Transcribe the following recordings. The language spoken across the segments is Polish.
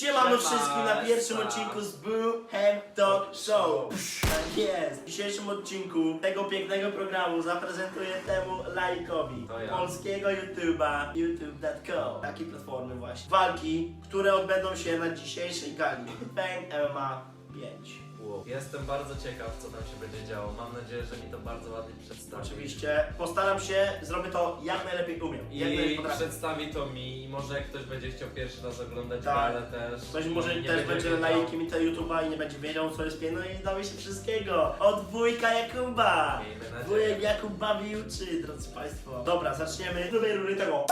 Siemano Siema, wszystkim na pierwszym odcinku z Brewham Talk Show. Tak jest. W dzisiejszym odcinku tego pięknego programu zaprezentuję temu lajkowi To ja. polskiego YouTube'a youtube.com. Takiej platformy właśnie. Walki, które odbędą się na dzisiejszej gali. Fame MMA 5. Wow. Jestem bardzo ciekaw, co tam się będzie działo. Mam nadzieję, że mi to bardzo ładnie przedstawi. Oczywiście postaram się, zrobię to jak najlepiej umiem. Jak najlepiej I potrafię. przedstawi to mi i może jak ktoś będzie chciał pierwszy raz oglądać Tak. ale też. Ktoś może nie też będzie wiedział. lajkiem i te YouTube'a i nie będzie wiedział co jest piękno i dowie się wszystkiego. Od wujka Jakuba. Miejmy nadzieję. Wujek Jakub bawi i uczy, drodzy Państwo. Dobra, zaczniemy. Drugiej rury tego.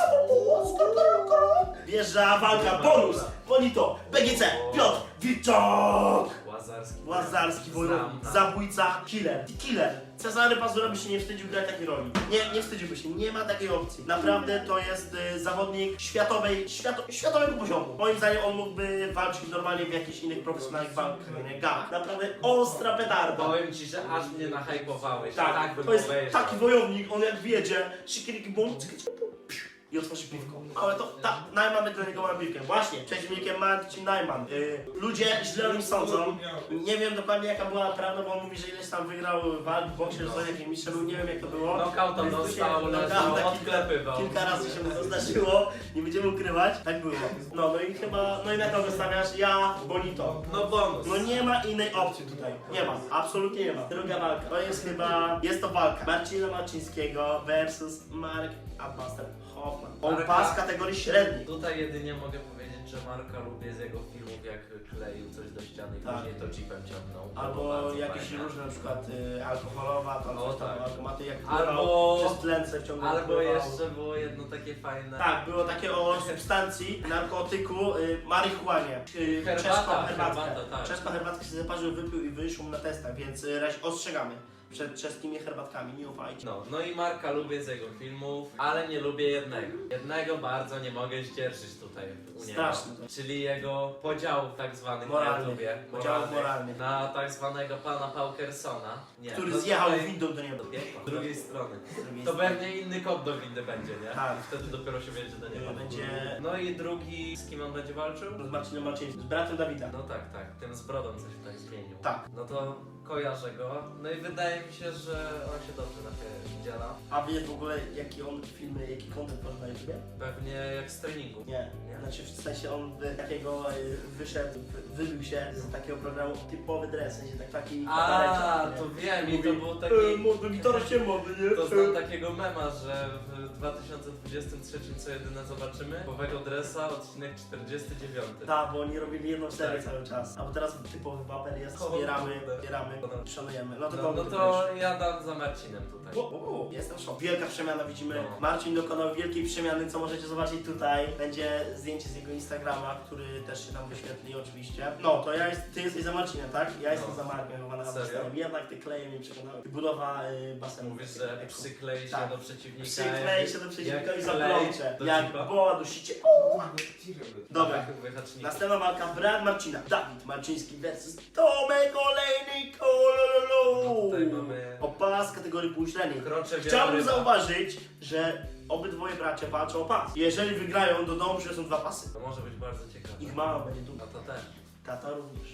Wjeżdża walka, bonus, bonito, BGC, Piotr, Wilczok. Łazarski. Łazarski, wojownik, Znam, zabójca, killer. Killer. Cezary Pazura by się nie wstydził grać takiej roli. Nie, nie wstydziłby się, nie ma takiej opcji. Naprawdę to jest y, zawodnik światowej, świato, światowego poziomu. Moim zdaniem on mógłby walczyć normalnie w jakichś innych profesjonalnych walkach, nie, galach. Naprawdę ostra petarda. Powiem ci, że aż mnie nahypowałeś. Tak, tak bym to jest obejrzał. taki wojownik, on jak wiedzie, szykiriki bum, cyk, cyk, piu, i otworzy piwko. Ale to, ta, Najman będzie do niego ma piwkę. Właśnie, przeciwnikiem Marcin Najman. Y, ludzie źle o nim sądzą. Nie wiem dokładnie jaka była prawda, bo on mówi, że ileś tam wygrał walk w boksie, że z jakimś mistrzem, nie wiem jak to było. Knockouta Więc to się- dostał, knockout leżał, taki- odklepywał. Kilka razy się mu to zdarzyło, nie będziemy ukrywać. Tak było. No, no i chyba, no i na kogo stawiasz? Ja, Bonito. No bonus. No nie ma innej opcji tutaj. Nie ma. Absolutnie nie ma. Druga walka. To jest chyba, jest to walka Marcina Marcińskiego versus Mark Abmaster Hoffman. On Marka- pas kategorii średniej. Tutaj jedynie mogę powiedzieć, że Marka lubię z jego filmów, jak kleił coś do ściany i Tak. później to chipem ciągnął. To było Albo bardzo jakieś fajne. różne na przykład y, alkoholowa, tam O, coś tam, tak. jak Albo- pływał, przez tlence wciągnął. Albo pływał. jeszcze było jedno takie fajne. Tak, było takie o substancji, narkotyku, y, marihuanie. Y, Herbata, czeską herbatkę. herbata, tak. Czeską herbatkę się zaparzył, wypił i wyszł mu na testach, więc y, ostrzegamy przed czeskimi herbatkami, nie ufajcie. No, no i Marka lubię z jego filmów, ale nie lubię jednego. Jednego bardzo nie mogę zdzierżyć tutaj u niego. Straszne to. Czyli jego podziałów tak zwanych na Moralnych. YouTubie. Podziałów moralnych. Na tak zwanego pana Paukersona. Nie, Który no zjechał tutaj- windą do nieba. do piekła. Z drugiej strony. Z drugiej To strony. pewnie inny kod do windy będzie, nie? Tak. I wtedy dopiero się wiedzie do nieba. Będzie- No i drugi, z kim on będzie walczył? Z Marcinem Marcińskim, z bratem Dawida. No tak, tak, tym z brodą coś tak zmienił. Tak. No to kojarzę go. No i wydaje mi się, że on się dobrze napierdziela. A wiesz w ogóle jaki on filmy, jaki content ma na YouTubie? Pewnie jak z treningu. Nie. Nie. Znaczy w sensie on wy- takiego y, wyszedł, wy- wybił się z takiego programu typowy dres, w sensie tak, taki A, kabareciarz, to nie? wiem i to Mówi, był taki... E, młody gitara się mowy, nie? To znam takiego mema, że w 2023 co jedyne zobaczymy? Powego dresa, odcinek 49. Tak, bo oni robili jedną serię Tak. cały czas. A bo teraz typowy waper jest, O, wspieramy, kurde. wspieramy, szanujemy. No to No, kogo no ty to ja dam za Marcinem tutaj. O, o, Jestem w szoku. Wielka przemiana widzimy. No. Marcin dokonał wielkiej przemiany, co możecie zobaczyć tutaj. Będzie zdjęcie z jego Instagrama, który też się tam wyświetli oczywiście. No, to ja jest, ty jesteś za Marcinem, tak? Ja jestem No. za Markiem, chyba na Serio? Jednak te kleje mnie przekonały. Budowa y, basenu. Mówisz, że przyklei się Tak. do przeciwnika. Przyklej się do przeciwnika jak i klej do Jak cipa. boła dusicie. Dobra. Tak. Następna walka brat Marcina. Dawid Marciński versus Tomek Olejnik. Olololo. Tutaj mamy- O pas kategorii półśredniej. Krocze Chciałbym zauważyć, że obydwoje bracia walczą o pas. Jeżeli wygrają, do domu przyniosą dwa pasy. To może być bardzo ciekawe. Ich mama będzie No dumna. to też. Tata również.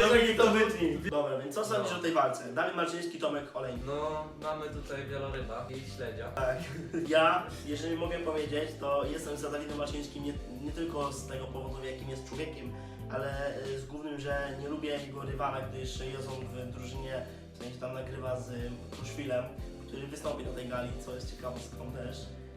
Dominik to wytnij. Dobra, więc co sądzisz No. o tej walce? Dawid Marciński, Tomek Olejnik. No, mamy tutaj wieloryba i śledzia. Tak. Ja, jeżeli mogę powiedzieć, to jestem za Dawidem Marcińskim nie, nie tylko z tego powodu, jakim jest człowiekiem, ale y, z głównym, że nie lubię jego rywala, gdyż jest on w drużynie, w sensie tam nagrywa z Kruszwilem, który wystąpi na tej gali, co jest ciekawostką też.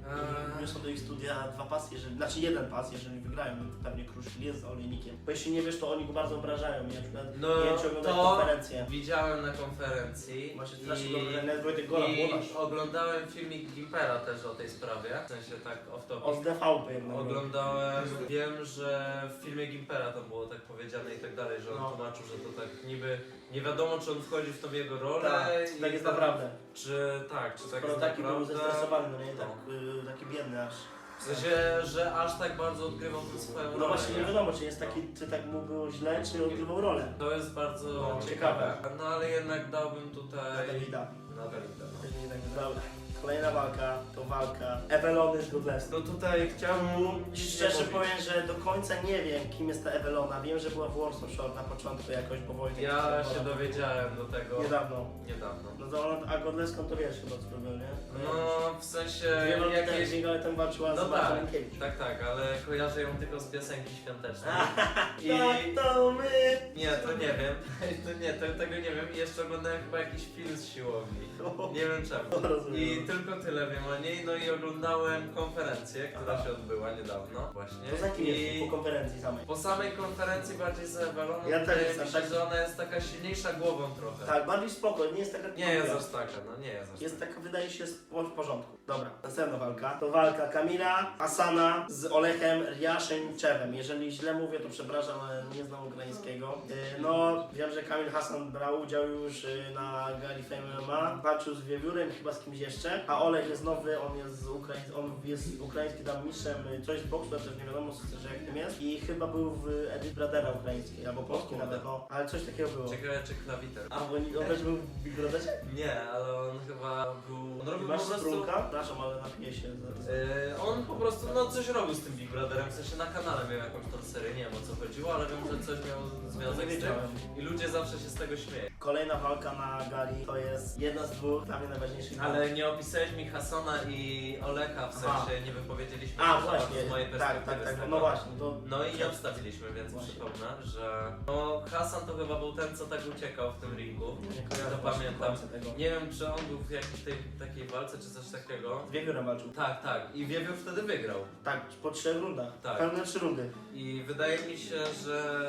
Eee. Wniosą do ich studia dwa pasy, jeżeli, znaczy jeden pas, jeżeli wygrają, no to pewnie Kruszwil jest z olejnikiem. Bo jeśli nie wiesz, to oni go bardzo obrażają, nie? Na przykład No, nie wiem, czy to- konferencję. Widziałem na konferencji Macie strasznie i, dobre, nawet Wojtek Gola, i włodarz. oglądałem filmik Gimpera też o tej sprawie, w sensie tak off O topic. z DVP jednak. Oglądałem, wiem, że w filmie Gimpera tam było tak powiedziane i tak dalej, że on No. tłumaczył, że to tak niby nie wiadomo czy on wchodzi w tą jego rolę Tak, i tak jest naprawdę. Czy tak, czy tak Skoro jest taki był naprawdę. zestresowany, no nie? No. Tak, y, taki biedny aż. W sensie, że aż tak bardzo odgrywał tę swoją rolę. No właśnie nie wiadomo, czy jest taki, czy tak mu było źle, czy odgrywał rolę. To jest bardzo No, ciekawe. No ale jednak dałbym tutaj Davida. na Davida. No. Też nie tak Dobra. Kolejna walka to walka Ewelony z Godlesem. No tutaj chciałbym nic nie Szczerze mówić. powiem, że do końca nie wiem, kim jest ta Ewelona. Wiem, że była w Warsaw Shore na początku jakoś, bo Wojtek... Ja się dowiedziałem do tego Niedawno. niedawno. No to ona, a Godleską to wiesz chyba co robił, nie? No w sensie Dwie walki jakieś... jakieś... ale walczyła No z tak, tak, tak, ale kojarzę ją tylko z piosenki świątecznej. I... Tak, to my! Nie, to nie wiem. To nie, to, tego nie wiem. I jeszcze oglądałem chyba jakiś film z siłowni. Nie wiem czemu. Rozumiem. I tylko tyle wiem o niej. No i oglądałem konferencję, która Aha. się odbyła niedawno. Właśnie. To za kim I jest po konferencji samej? po samej konferencji bardziej za Eweloną Ja też wydaje jestem mi się, tak- że ona jest taka silniejsza głową trochę. Tak, bardziej spoko, nie jest taka... Nie jest aż taka, no nie jest aż Jest taka. taka, wydaje się, spo- w porządku. Dobra, następna walka. To walka Kamila Asana z Olechem Riaszenczewem. Jeżeli źle mówię, to przepraszam, ale nie znam ukraińskiego. Yy, No, wiem, że Kamil Hasan brał udział już yy, na Gali Fame MMA. Walczył z Wiewiórem, chyba z kimś jeszcze. A Olech jest nowy, on jest z Ukraiń, on jest ukraiński tam mistrzem, yy, coś z boksu, też nie wiadomo, że jak tym jest. I chyba był w Edith Bradera ukraińskiej, albo polski kurde. nawet, no. Ale coś takiego było. Ciekawe czy klawiter. A, bo on też był w Big Brotherze? Nie, ale on chyba był... On robił Masz po prostu... strunka? Przepraszam, ale napiję się. zaraz. Yy, on po prostu no coś robił z tym Big Brotherem, w sensie na kanale miał jakąś tą serię, nie wiem o co chodziło, ale wiem, że coś miał związek z wiedziałem. tym i ludzie zawsze się z tego śmieją. Kolejna walka na gali to jest jedna z dwóch dla mnie najważniejszych. Ale nie opisałeś mi Hasona i Olecha, w Aha. sensie nie wypowiedzieliśmy A, się właśnie, z mojej tak, perspektywy. tak, tak, z tego. no właśnie, to No i nie obstawiliśmy, więc Właśnie. przypomnę, że no Hasan to chyba był ten, co tak uciekał w tym ringu. nie kojarzę To właśnie pamiętam. końca tego. Nie wiem, czy on był w jakiejś tej, takiej walce, czy coś takiego. Z Wiewiórem walczył. Tak, tak. I Wiewiór wtedy wygrał. Tak, po trzech rundach. Tak. Pełne trzy rundy. I wydaje mi się, że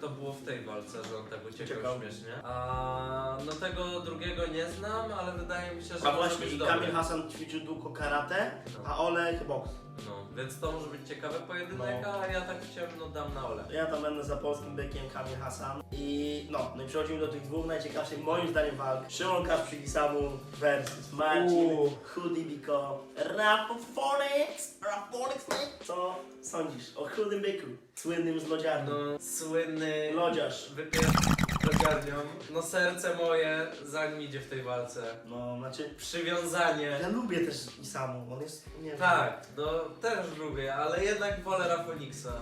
to było w tej walce, że on tak uciekał Uciekał. śmiesznie. A no tego drugiego nie znam, ale wydaje mi się, że A może właśnie być i dobry. Kamil Hasan ćwiczył długo karate, a Olech boks. No, więc to może być ciekawy pojedynek, No. a ja tak w ciemno dam na ole. Ja tam będę za polskim bykiem Kamil Hasan. I no, no i przechodzimy do tych dwóch najciekawszych moim zdaniem walk. Szymon Kasprzygisamu versus Marcin Uuu. Chudibiko Rafofonix. Rafofonix, nie? Co sądzisz o chudym byku? Słynnym z lodziarni. No, słynny Lodziarz. wypier... No serce moje za nim idzie w tej walce. No, znaczy, Przywiązanie. ja lubię też Isamu, on jest, nie. Tak, no też lubię, ale jednak wolę Rafoniksa.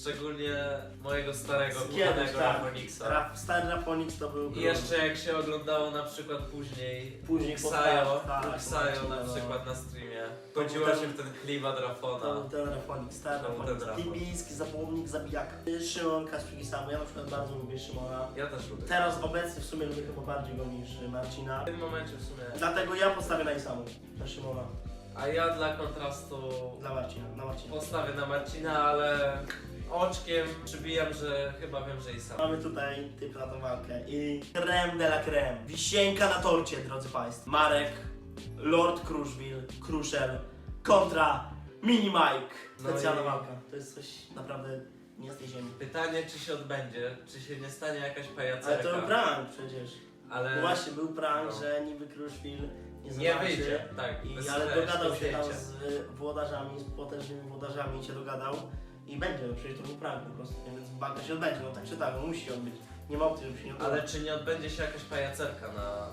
Szczególnie mojego starego, Kiedyś, kochanego tak. Rafoniksa. Ra, stary Rafonix to był I jeszcze jak się oglądało na przykład później Później po- tak, Xayo na no. przykład na streamie. Był się w ten klimat Rafona. ten Rafonik, stary Rafonik. ten Rafon. Tybijski zapomnik zabijaka. Szymon Kasprzygisamu, ja na przykład bardzo lubię Szymona. Ja też lubię. Teraz obecnie w sumie lubię chyba bardziej go niż Marcina. W tym momencie w sumie. Dlatego ja postawię na Isamu, na Szymona, A ja dla kontrastu dla Marcina, na Marcina. postawię na Marcina, ale oczkiem przybijam, że chyba wiem, że i sam. Mamy tutaj typ na tą walkę i creme de la creme. Wisienka na torcie, drodzy Państwo. Marek, Lord Kruszwil, Kruszel kontra Mini Mike. No Specjalna i- walka. To jest coś naprawdę nie z tej ziemi. Pytanie, czy się odbędzie, czy się nie stanie jakaś Ale pajacerka. to był prank przecież. Ale właśnie był prank, no. że niby Kruszwil nie nie zobaczy. wyjdzie. Tak, I, bez ale dogadał się tam z y, włodarzami, z potężnymi włodarzami się dogadał i będzie, no przecież to był prank po prostu, więc walka się odbędzie, no tak czy tak, no musi się odbyć. Nie ma opcji, żeby się nie odbyło. Ale czy nie odbędzie się jakaś pajacerka na...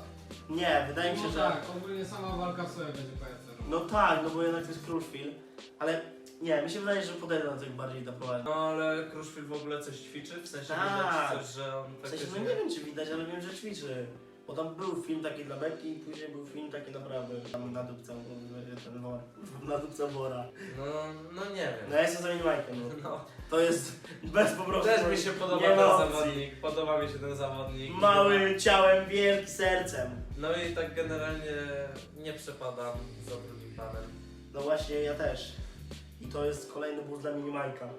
Nie, wydaje mi się, no że... tak, ogólnie sama walka w sobie będzie pajacerą. No tak, no bo jednak to jest Kruszwil, ale nie, mi się wydaje, że podejdę do tego bardziej do poważnie. No ale Kruszwil w ogóle coś ćwiczy? W sensie Tak. widać coś, że on W sensie, faktycznie... no nie wiem czy widać, ale wiem, że ćwiczy. Bo tam był film taki dla Beki i później był film taki naprawdę tam na dupce, ten wor, na dupce wora. No, no nie wiem. No ja jestem za Minimajkiem, no. No, To jest bez po prostu... też mi się podoba nie ten ma opcji. zawodnik, podoba mi się ten zawodnik. Małym ciałem, wielki sercem. No i tak generalnie nie przepadam za drugim panem. No właśnie, ja też. I to jest kolejny bus dla Minimajka.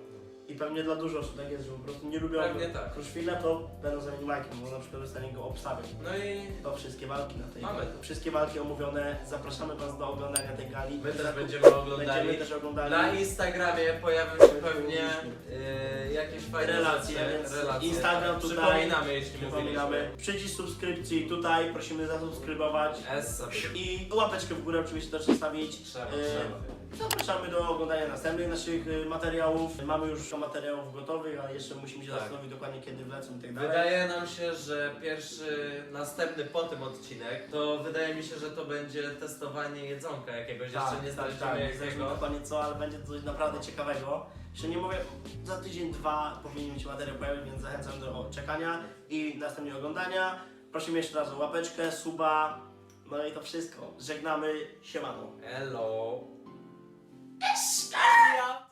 I pewnie dla dużo osób tak jest, że po prostu nie lubią Pewnie tak. Kruszwila, to będą za Minimajkiem, bo na przykład zostanie go obstawiać. No i To wszystkie walki na tej Mamy to. Wszystkie walki omówione. Zapraszamy Was do oglądania tej gali. my też Zakup- będziemy oglądali. Będziemy też oglądali Na Instagramie pojawią się pewnie y, jakieś fajne relacje, rzeczy, więc relacje. Instagram tutaj. Przypominamy, jeśli Przypominamy. mówiliśmy. Przycisk subskrypcji tutaj, prosimy zasubskrybować. S sobie. I łapeczkę w górę oczywiście też zostawić. Trzeba, E, trzeba. Zapraszamy do oglądania następnych naszych y, materiałów. Mamy już materiałów gotowych, ale jeszcze musimy się Tak. zastanowić dokładnie kiedy wlecą i tak dalej. Wydaje nam się, że pierwszy, następny po tym odcinek, to wydaje mi się, że to będzie testowanie jedzonka jakiegoś. Tak, Jeszcze nie tak, tak, nie zdradzimy jakiego. dokładnie co, ale będzie coś naprawdę ciekawego. Jeszcze nie mówię, za tydzień, dwa powinien się materiał pojawić, więc zachęcam do czekania i następnie oglądania. Prosimy jeszcze raz o łapeczkę, suba, no i to wszystko. Żegnamy, siemano. Hello. Ja.